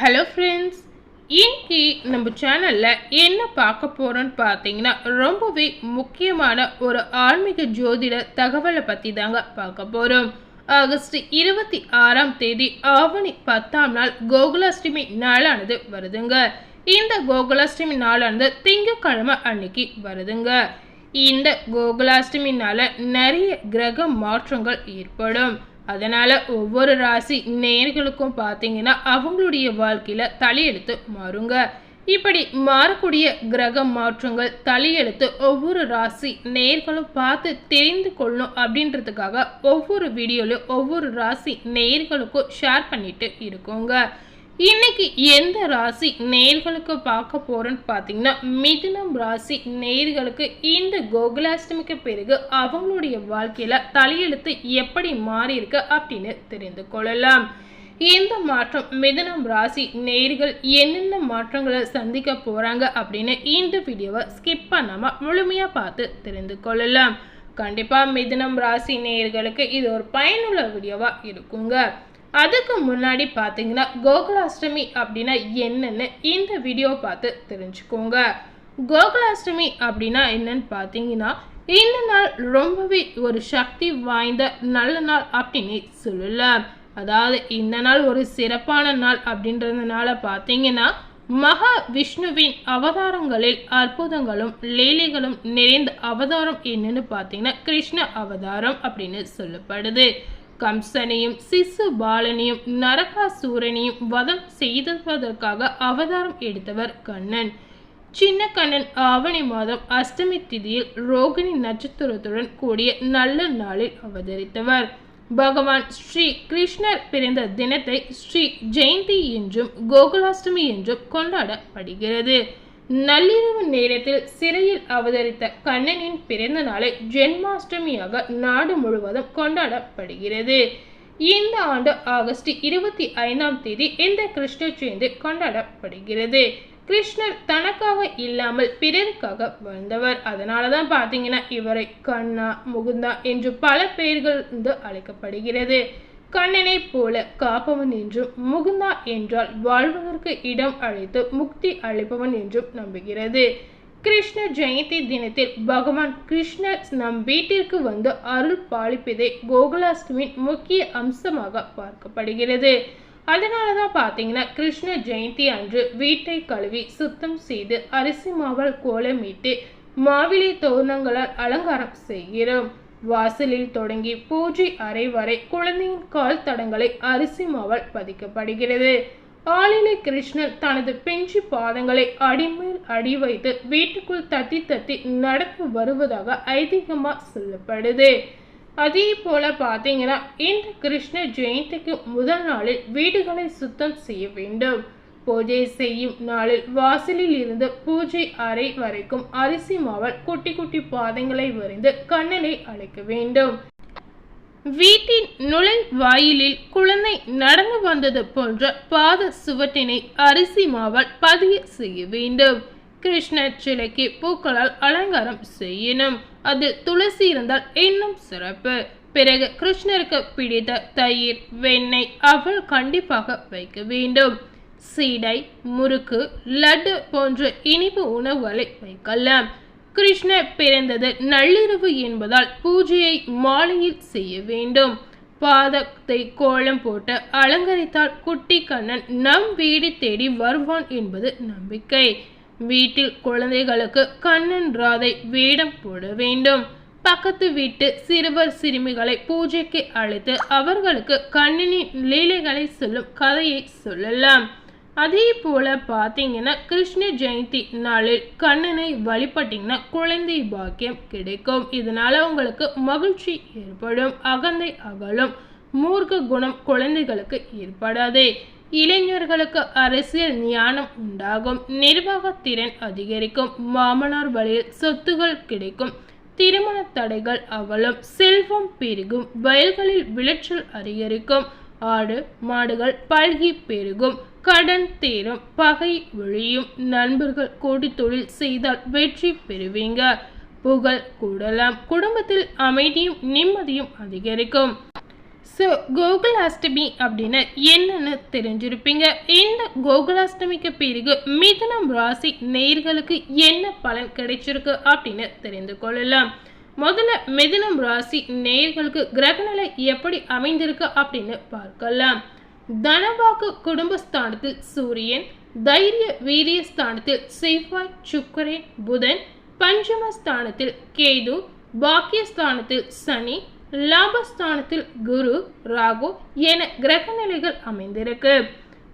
Hello friends இன்னைக்கு நம்ம சேனலில் என்ன பார்க்க போகிறோன்னு பார்த்தீங்கன்னா ரொம்பவே முக்கியமான ஒரு ஆன்மீக ஜோதிட தகவலை பற்றி தாங்க பார்க்க போகிறோம் ஆகஸ்ட் இருபத்தி ஆறாம் தேதி ஆவணி பத்தாம் நாள் கோகுலாஷ்டமி நாளானது வருதுங்க. இந்த கோகுலாஷ்டமி நாளானது திங்கக்கிழமை அன்னைக்கு வருதுங்க. இந்த கோகுலாஷ்டமினால நிறைய கிரக மாற்றங்கள் ஏற்படும். அதனால் ஒவ்வொரு ராசி நேர்களுக்கும் பார்த்தீங்கன்னா அவங்களுடைய வாழ்க்கையில் தலையெழுத்து மாறுங்க. இப்படி மாறக்கூடிய கிரக மாற்றங்கள் தலையெழுத்து ஒவ்வொரு ராசி நேர்களும் பார்த்து தெரிந்து கொள்ளணும் அப்படின்றதுக்காக ஒவ்வொரு வீடியோலையும் ஒவ்வொரு ராசி நேர்களுக்கும் ஷேர் பண்ணிட்டு இருக்கோங்க. இன்னைக்கு எந்த ராசி நேர்களுக்கு பார்க்க போறோன்னு பார்த்தீங்கன்னா மிதுனம் ராசி நேர்களுக்கு இந்த கோகுலாஷ்டமிக்கு பிறகு அவங்களுடைய வாழ்க்கையில தலையெழுத்து எப்படி மாறி இருக்கு அப்படின்னு தெரிந்து கொள்ளலாம். இந்த மாற்றம் மிதனம் ராசி நேர்கள் என்னென்ன மாற்றங்களை சந்திக்க போகிறாங்க அப்படின்னு இந்த வீடியோவை ஸ்கிப் பண்ணாமல் முழுமையாக பார்த்து தெரிந்து கொள்ளலாம். கண்டிப்பாக மிதனம் ராசி நேர்களுக்கு இது ஒரு பயனுள்ள வீடியோவாக இருக்குங்க. அதுக்கு முன்னாடி பார்த்தீங்கன்னா கோகுலாஷ்டமி அப்படின்னா என்னன்னு இந்த வீடியோ பார்த்து தெரிஞ்சுக்கோங்க. கோகுலாஷ்டமி அப்படின்னா என்னன்னு பார்த்தீங்கன்னா இந்த நாள் ரொம்பவே ஒரு சக்தி வாய்ந்த நல்ல நாள் அப்படின்னு சொல்லலாம் அதாவது இந்த நாள் ஒரு சிறப்பான நாள் அப்படின்றதுனால பார்த்தீங்கன்னா மகா விஷ்ணுவின் அவதாரங்களில் அற்புதங்களும் லீலைகளும் நிறைந்த அவதாரம் என்னன்னு பார்த்தீங்கன்னா கிருஷ்ண அவதாரம் அப்படின்னு சொல்லப்படுது. கம்சனையும் சிசு பாலனையும் நரகாசூரனையும் வதம் செய்ததற்காக அவதாரம் எடுத்தவர் கண்ணன். சின்ன கண்ணன் ஆவணி மாதம் அஷ்டமி திதியில் ரோகிணி நட்சத்திரத்துடன் கூடிய நல்ல நாளில் அவதரித்தவர். பகவான் ஸ்ரீ கிருஷ்ணர் பிறந்த தினத்தை ஸ்ரீ ஜெயந்தி என்றும் கோகுலாஷ்டமி என்றும் கொண்டாடப்படுகிறது. நள்ளிரவு நேரத்தில் சிறையில் அவதரித்த கண்ணனின் பிறந்த நாளை ஜென்மாஷ்டமியாக நாடு முழுவதும் கொண்டாடப்படுகிறது. இந்த ஆண்டு ஆகஸ்ட் இருபத்தி ஐந்தாம் தேதி இந்த கிருஷ்ண ஜெயந்தி கொண்டாடப்படுகிறது. கிருஷ்ணர் தனக்காக இல்லாமல் பிறருக்காக வாழ்ந்தவர். அதனால தான் பார்த்தீங்கன்னா இவரை கண்ணா முகுந்தா என்று பல பெயர்கள் வந்து அழைக்கப்படுகிறது. கண்ணனைப் போல காப்பவன் என்றும் முகுந்தா என்றால் வாழ்வதற்கு இடம் அழைத்து முக்தி அளிப்பவன் என்றும் நம்புகிறது. கிருஷ்ண ஜெயந்தி தினத்தில் பகவான் கிருஷ்ணர் நம் வீட்டிற்கு வந்து அருள் பாலிப்பதே கோகுலாஷ்டமியின் முக்கிய அம்சமாக பார்க்கப்படுகிறது. அதனால தான் பார்த்தீங்கன்னா கிருஷ்ண ஜெயந்தி அன்று வீட்டை கழுவி சுத்தம் செய்து அரிசி மாவல் கோலமிட்டு மாவிலை தோரணங்களால் அலங்காரம் செய்கிறோம். வாசலில் தொடங்கி பூஜை அறை வரை குழந்தையின் கால் தடங்களை அரிசி மாவால் பதிக்கப்படுகிறது. ஆளிலை கிருஷ்ணன் தனது பிஞ்சு பாதங்களை அடிமேல் அடி வைத்து வீட்டுக்குள் தத்தி தத்தி நடந்து வருவதாக ஐதீகமா சொல்லப்படுது. அதே போல பார்த்தீங்கன்னா இந்த கிருஷ்ண ஜெயந்திக்கு முதல் நாளில் வீடுகளை சுத்தம் செய்ய வேண்டும். பூஜை செய்யும் நாளில் வாசலில் இருந்து பூஜை அறை வரைக்கும் அரிசி மாவல் குட்டி குட்டி பாதங்களை வரைந்து கண்ணனை அழைக்க வேண்டும். வீட்டின் நுழை வாயிலில் குழந்தை நடந்து வந்தது போன்ற பாத சுவட்டினை அரிசி மாவால் பதிய செய்ய வேண்டும். கிருஷ்ணர் சிலைக்கு பூக்களால் அலங்காரம் செய்யணும். அது துளசி இருந்தால் இன்னும் சிறப்பு. பிறகு கிருஷ்ணருக்கு பிடித்த தயிர் வெண்ணெய் அவள் கண்டிப்பாக வைக்க வேண்டும். சீடை முறுக்கு லட்டு போன்ற இனிப்பு உணவுகளை வைக்கலாம். கிருஷ்ணர் பிறந்தது நள்ளிரவு என்பதால் பூஜையை மாலையில் செய்ய வேண்டும். பாதத்தை கோலம் போட்டு அலங்கரித்தால் குட்டி கண்ணன் நம் வீடு தேடி வருவான் என்பது நம்பிக்கை. வீட்டில் குழந்தைகளுக்கு கண்ணன் ராதை வேடம் போட வேண்டும். பக்கத்து வீட்டு சிறுவர் சிறுமிகளை பூஜைக்கு அழைத்து அவர்களுக்கு கண்ணனின் லீலைகளை சொல்லும் கதையை சொல்லலாம். அதே போல் பார்த்தீங்கன்னா கிருஷ்ண ஜெயந்தி நாளில் கண்ணனை வழிபட்டிங்கன்னா குழந்தை பாக்கியம் கிடைக்கும். இதனால் உங்களுக்கு மகிழ்ச்சி ஏற்படும் அகந்தை அகலும் மூர்க்க குணம் குழந்தைகளுக்கு ஏற்படாது. இளைஞர்களுக்கு அரசியல் ஞானம் உண்டாகும் நிர்வாகத்திறன் அதிகரிக்கும் மாமனார் வழியில் சொத்துகள் கிடைக்கும் திருமண தடைகள் அகலும் செல்வம் பெருகும் வயல்களில் விளைச்சல் அதிகரிக்கும் ஆடு மாடுகள் பல்கி பெருகும் கடன் தேரும் பகை ஒழியும் நண்பர்கள் கோடி தொழில் செய்தால் வெற்றி பெறுவீங்க. புகழ் கூடலாம். குடும்பத்தில் அமைதியும் நிம்மதியும் அதிகரிக்கும். ஸோ கோகுலாஷ்டமி அப்படின்னு என்னன்னு தெரிஞ்சிருப்பீங்க. இந்த கோகுலாஷ்டமிக்கு பிறகு மிதனம் ராசி நேர்களுக்கு என்ன பலன் கிடைச்சிருக்கு அப்படின்னு தெரிந்து கொள்ளலாம். முதல்ல மிதுனம் ராசி நேர்களுக்கு கிரகநிலை எப்படி அமைந்திருக்கு அப்படின்னு பார்க்கலாம். தனவாக்கு குடும்பஸ்தானத்தில் சூரியன் தைரிய வீரிய ஸ்தானத்தில் செவ்வாய் சுக்கரன் புதன் பஞ்சமஸ்தானத்தில் கேது பாக்கியஸ்தானத்தில் சனி லாபஸ்தானத்தில் குரு ராகு என கிரகநிலைகள் அமைந்திருக்கு.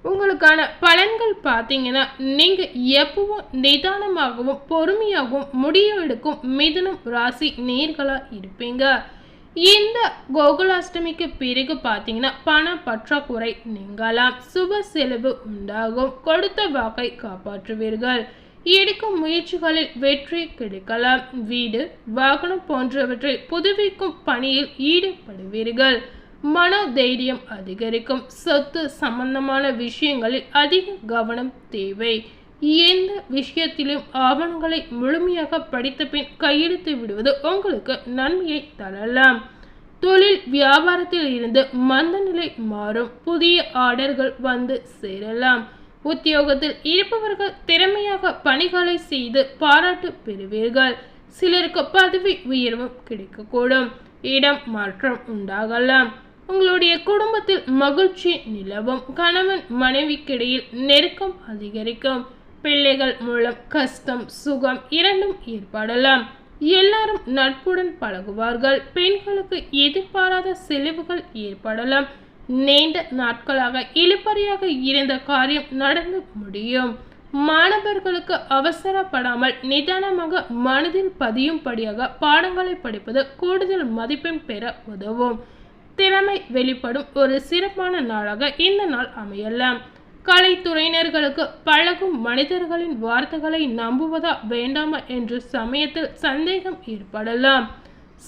உங்களுக்கான பலன்கள் பார்த்தீங்கன்னா நீங்கள் எப்பவும் நிதானமாகவும் பொறுமையாகவும் முடிவெடுக்கும் மிதுனம் ராசி நேர்களாக இருப்பீங்க. இந்த கோகுலாஷ்டமிக்கு பிறகு பார்த்தீங்கன்னா பண பற்றாக்குறை நீங்கலாம். சுப செலவு உண்டாகும். கொடுத்த வாக்கை காப்பாற்றுவீர்கள். எடுக்கும் முயற்சிகளில் வெற்றி கிடைக்கலாம். வீடு வாகனம் போன்றவற்றை புதுப்பிக்கும் பணியில் ஈடுபடுவீர்கள். மன தைரியம் அதிகரிக்கும். சொத்து சம்பந்தமான விஷயங்களில் அதிக கவனம் தேவை. எந்த விஷயத்திலும் ஆவணங்களை முழுமையாக படித்த பின் கையெழுத்து விடுவது உங்களுக்கு நன்மையை தரலாம். தொழில் வியாபாரத்தில் இருந்து மந்த நிலை மாறும். புதிய ஆர்டர்கள் வந்து சேரலாம். உத்தியோகத்தில் இருப்பவர்கள் திறமையாக பணிகளை செய்து பாராட்டு பெறுவீர்கள். சிலருக்கு பதவி உயர்வும் கிடைக்கக்கூடும். இடம் மாற்றம் உண்டாகலாம். உங்களுடைய குடும்பத்தில் மகிழ்ச்சி நிலவும். கணவன் மனைவிக்கிடையில் நெருக்கம் அதிகரிக்கும். பிள்ளைகள் மூலம் கஷ்டம் சுகம் இரண்டும் ஏற்படலாம். எல்லாரும் நட்புடன் பழகுவார்கள். பெண்களுக்கு எதிர்பாராத செலவுகள் ஏற்படலாம். நீண்ட நாட்களாக இழுபறியாக இருந்த காரியம் நடந்து முடியும். மாணவர்களுக்கு அவசரப்படாமல் நிதானமாக மனதில் பதியும்படியாக பாடங்களை படிப்பது கூடுதல் மதிப்பெண் பெற உதவும். திறமை வெளிப்படும் ஒரு சிறப்பான நாளாக இந்த நாள் அமையலாம். கலைத்துறையினர்களுக்கு பழகும் மனிதர்களின் வார்த்தைகளை நம்புவதா வேண்டாமா என்று சமயத்தில் சந்தேகம் ஏற்படலாம்.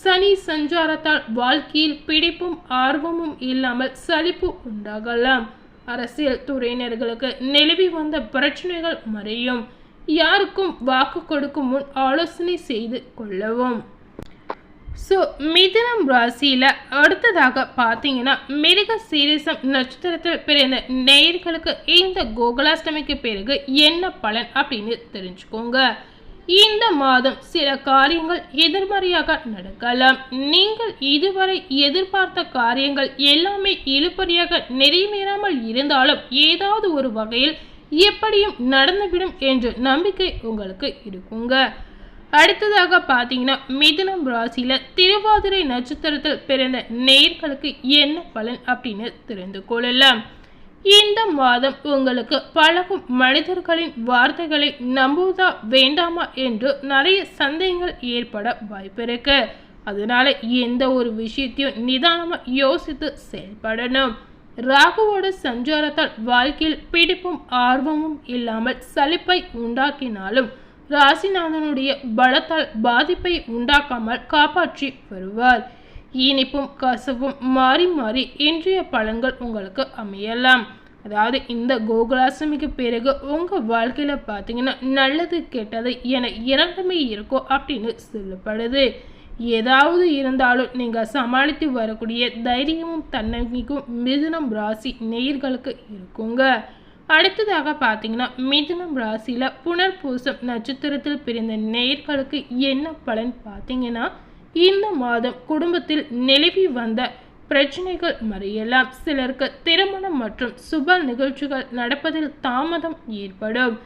சனி சஞ்சாரத்தால் வாழ்க்கையில் பிடிப்பும் ஆர்வமும் இல்லாமல் சலிப்பு உண்டாகலாம். அரசியல் துறையினர்களுக்கு நிலவி வந்த பிரச்சனைகள் மறையும். யாருக்கும் வாக்கு கொடுக்கும் முன் ஆலோசனை செய்து கொள்ளவும். ஸோ மிதனம் ராசியில் அடுத்ததாக பார்த்தீங்கன்னா மிருக சீரிசம் நட்சத்திரத்தில் பிறந்த நேயர்களுக்கு இந்த கோகுலாஷ்டமிக்கு பிறகு என்ன பலன் அப்படின்னு தெரிஞ்சுக்கோங்க. இந்த மாதம் சில காரியங்கள் எதிர்மறையாக நடக்கலாம். நீங்கள் இதுவரை எதிர்பார்த்த காரியங்கள் எல்லாமே இழுபறியாக நிறைவேறாமல் இருந்தாலும் ஏதாவது ஒரு வகையில் எப்படியும் நடந்துவிடும் என்ற நம்பிக்கை உங்களுக்கு இருக்குங்க. அடுத்ததாக பார்த்தீங்கன்னா மிதுனம் ராசியில் திருவாதிரை நட்சத்திரத்தில் பிறந்த நேர்களுக்கு என்ன பலன் அப்படின்னு தெரிந்து கொள்ளலாம். இந்த மாதம் உங்களுக்கு பழகும் மனிதர்களின் வார்த்தைகளை நம்புவதா வேண்டாமா என்று நிறைய சந்தேகங்கள் ஏற்பட வாய்ப்பிருக்கு அதனால எந்த ஒரு விஷயத்தையும் நிதானமாக யோசித்து செயல்படணும். ராகுவோட சஞ்சாரத்தால் வாழ்க்கையில் பிடிப்பும் ஆர்வமும் இல்லாமல் சலிப்பை உண்டாக்கினாலும் ராசிநாதனுடைய பலத்தால் பாதிப்பை உண்டாக்காமல் காப்பாற்றி வருவார். இனிப்பும் கசவும் மாறி மாறி இன்றைய பழங்கள் உங்களுக்கு அமையலாம். அதாவது இந்த கோகுலாசமிக்கு பிறகு உங்கள் வாழ்க்கையில் பார்த்தீங்கன்னா நல்லது கெட்டது என இரண்டுமே இருக்கும் அப்படின்னு சொல்லப்படுது. ஏதாவது இருந்தாலும் நீங்கள் சமாளித்து வரக்கூடிய தைரியமும் தன்னம்பிக்கும் மிதுனம் ராசி நேயர்களுக்கு இருக்குங்க. அடுத்ததாக பார்த்தீங்கன்னா மிதுனம் ராசியில் புனர்பூசம் நட்சத்திரத்தில் பிரிந்த நேர்களுக்கு என்ன பலன் பார்த்தீங்கன்னா இந்த மாதம் குடும்பத்தில் நிலவி வந்த பிரச்சனைகள் மறையலாம். சிலருக்கு திருமணம் மற்றும் சுப நிகழ்ச்சிகள் நடப்பதில் தாமதம் ஏற்படும்.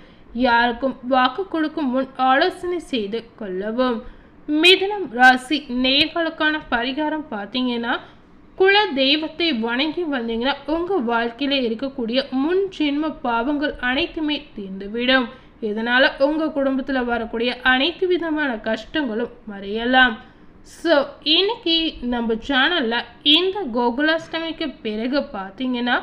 யாருக்கும் வாக்கு கொடுக்கும் முன் ஆலோசனை செய்து கொள்ளவும். மிதுனம் ராசி நேர்களுக்கான பரிகாரம் பார்த்தீங்கன்னா குல தெய்வத்தை வணங்கி வந்தீங்கன்னா உங்கள் வாழ்க்கையில் இருக்கக்கூடிய முன் ஜென்ம பாவங்கள் அனைத்துமே தீர்ந்துவிடும். இதனால் உங்கள் குடும்பத்தில் வரக்கூடிய அனைத்து விதமான கஷ்டங்களும் மறையலாம். ஸோ இன்னைக்கு நம்ம சேனலில் இந்த கோகுலாஷ்டமிக்கு பிறகு பார்த்தீங்கன்னா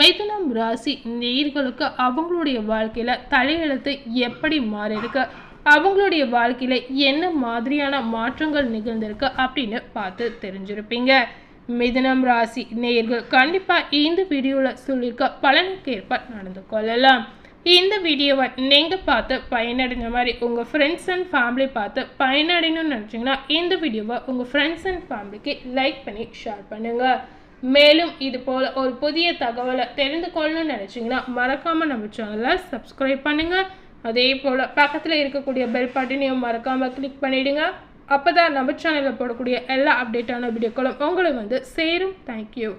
மிதுனம் ராசி நேர்களுக்கு அவங்களுடைய வாழ்க்கையில் தலையெழுத்து எப்படி மாறியிருக்கு? அவங்களுடைய வாழ்க்கையில் என்ன மாதிரியான மாற்றங்கள் நிகழ்ந்திருக்கு அப்படின்னு பார்த்து தெரிஞ்சிருப்பீங்க. மிதுனம் ராசி நேர்கள். கண்டிப்பாக இந்த வீடியோவில் சொல்லியிருக்க பலனுக்கேற்ப நடந்து கொள்ளலாம். இந்த வீடியோவை நீங்கள் பார்த்து பயனடைஞ்ச மாதிரி உங்கள் ஃப்ரெண்ட்ஸ் அண்ட் ஃபேமிலி பார்த்து பயனடையணும்னு நினச்சிங்கன்னா இந்த வீடியோவை உங்கள் ஃப்ரெண்ட்ஸ் அண்ட் ஃபேமிலிக்கு லைக் பண்ணி ஷேர் பண்ணுங்கள் மேலும் இது போல் ஒரு புதிய தகவலை தெரிந்து கொள்ளணும்னு நினச்சிங்கன்னா மறக்காமல் நம்ம சேனலை சப்ஸ்கிரைப் பண்ணுங்கள் அதே போல் பக்கத்தில் இருக்கக்கூடிய பெல் பட்டனையும் மறக்காமல் கிளிக் பண்ணிவிடுங்க அப்போ தான் நம்ம சேனலில் போடக்கூடிய எல்லா அப்டேட்டான வீடியோக்களும் உங்களுக்கு வந்து சேரும். தேங்க்யூ